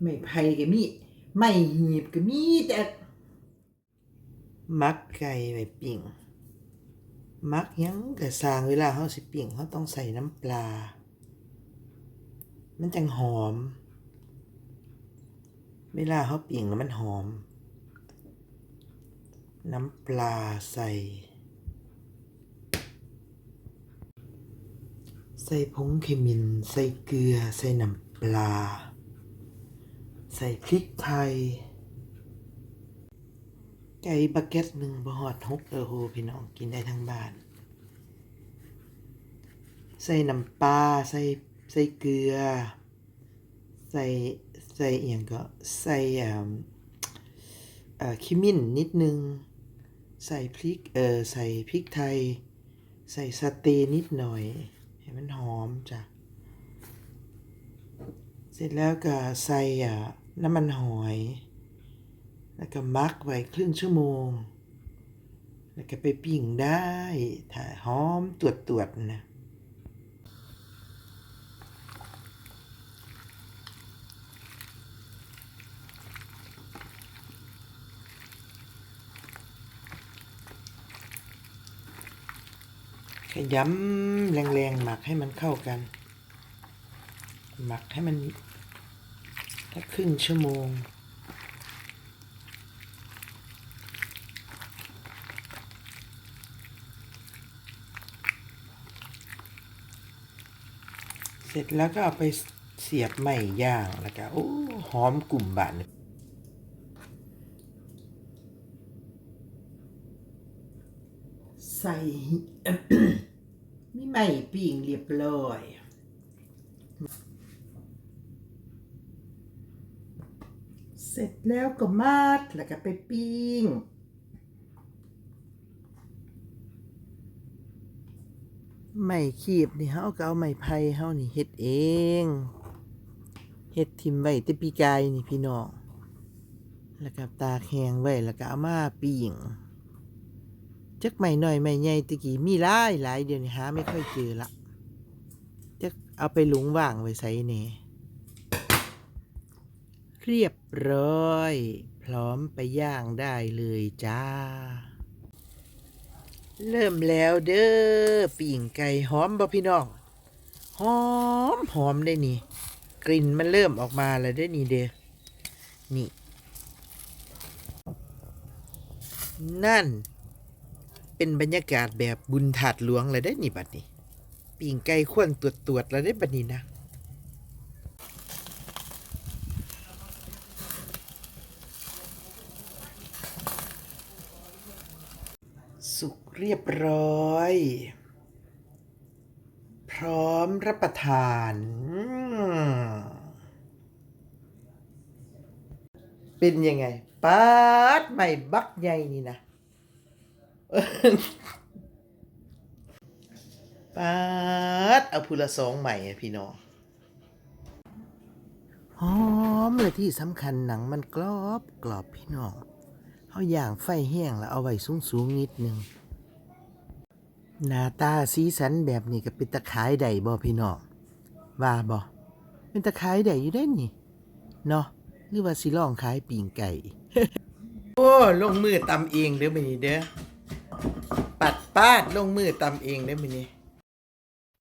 ไม่ไผ่ก็มีไม่หีบก็มีแต่มักไก่ไว้ปิ้งมักยังก็สร้างเวลาเฮาสิปิ้งเฮาต้องใส่น้ำปลา มันจังหอม เวลาเฮาปิ้งแล้วมันหอม น้ำปลาใส่ ใส่ผงขมิ้นใส่เกลือ ใส่น้ำปลา ใส่พริกไทย ไก่บักเก็ตหนึ่งบหอดหกเออโหพี่น้องกินได้ทั้งบ้าน ใส่น้ำปลาใส่ใส่เกลือ ใส่ใส่เอียงก็ใส่อ่าเอ่อขิมิ้นนิดนึง ใส่พริกเออใส่พริกไทย ใส่สเตนิดหน่อย ให้มันหอมจ้ะ เสร็จแล้วก็ใส่อ่าน้ำมันหอย แล้วก็มักไว้ครึ่งชั่วโมง แล้วก็ไปปิ้งได้ถ้าหอมตรวจตรวจๆนะขยำแรงๆหมักให้มันเข้ากัน หมักให้มัน แค่ครึ่งชั่วโมง เสร็จแล้วก็เอาไปเสียบไหม่ย่างแล้วก็โอ้หอมกลุ่มบานใส่มีไหม่ปิ้งเรียบร้อย เสร็จแล้วก็มัดแล้วก็ไปปิ้ง ไม่ขีบนี่เฮาก็เอาไม้ไผ่เฮานี่เฮ็ดเองเฮ็ดทิมไว้แต่ปีกายนี่พี่น้องแล้วก็ตาแห้งไว้แล้วก็เอามาปิ้งจักไม้น้อยไม้ใหญ่ตะกี้มีหลายหลายเดี๋ยวนี้หาไม่ค่อยเจอละจักเอาไปหลุงว่างไว้ใส่แหน่ เรียบร้อย พร้อมไปย่างได้เลยจ้า เริ่มแล้วเด้อปิ่งไก่หอมบ่พี่น้องหอมหอมได้นี่ กลิ่นมันเริ่มออกมาแล้วได้นี่เด้อนี่ นั่น เป็นบรรยากาศแบบบุญถาดหลวงเลยได้นี่บัดนี้ปิ่งไก่ข้วนตรวจตรวจแล้วได้บัดนี้นะ สุกเรียบร้อย พร้อมรับประทาน เป็นยังไงปาดใหม่บักใหญ่นี่นะปาดเอาพูละสองใหม่พี่น้องหอมเลยที่สำคัญหนังมันกรอบกรอบพี่น้อง เอาอย่างไฟแห้งแล้วเอาไว้สูงสูงๆนิดหนึ่งหน้าตาสีสันแบบนี้ก็เป็นตะขายได้บ่พี่น้องว่าบ่เป็นตะขายได้อยู่ได้นี่เนาะหรือว่าสิลองขายปิ่งไก่ โอ้ลงมือตำเองเด้อมื้อนี้เด้อปัดปาดลงมือตำเองเด้อมื้อนี้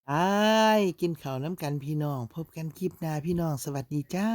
ไอ้ายกินข้าวน้ำกันพี่น้อง พบกันคลิปหน้าพี่น้องสวัสดีจ้า